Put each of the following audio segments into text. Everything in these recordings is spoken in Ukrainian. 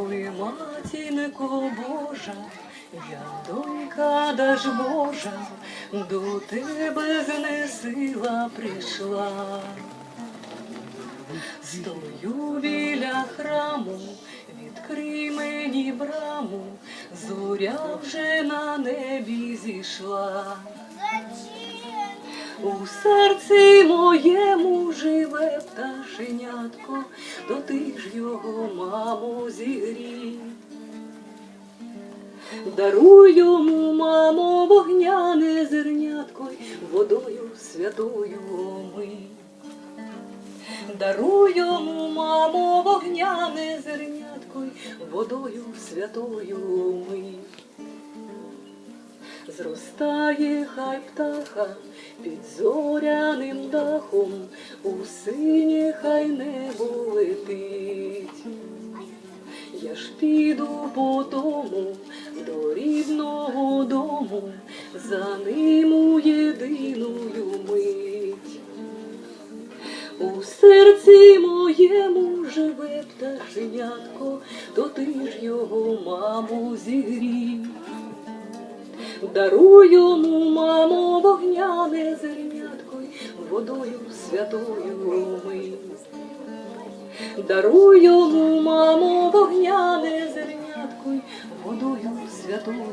Ой, матінко Божа, я донька даж Божа, до тебе знесила прийшла. Стою біля храму, відкрий мені браму, зоря вже на небі зійшла. У серці моєму живе пташенятко, то ти ж його, мамо, зігрій. Даруй йому, мамо, вогняне зернятко, водою святою омий. Даруй йому, мамо, вогняне зернятко, водою святою омий. Зростає хай птаха під зоряним дахом, у синє хай небо летить. Я ж піду по тому до рідного дому, за ним у єдиною мить. У серці моєму живе пташенятко, то ти ж його, маму, зігрій. Даруй йому, мамо, вогняне зерняткою, водою святою ми. Дарую йому, мамо, вогняне зерняткою, водою святою.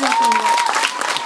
Дякую.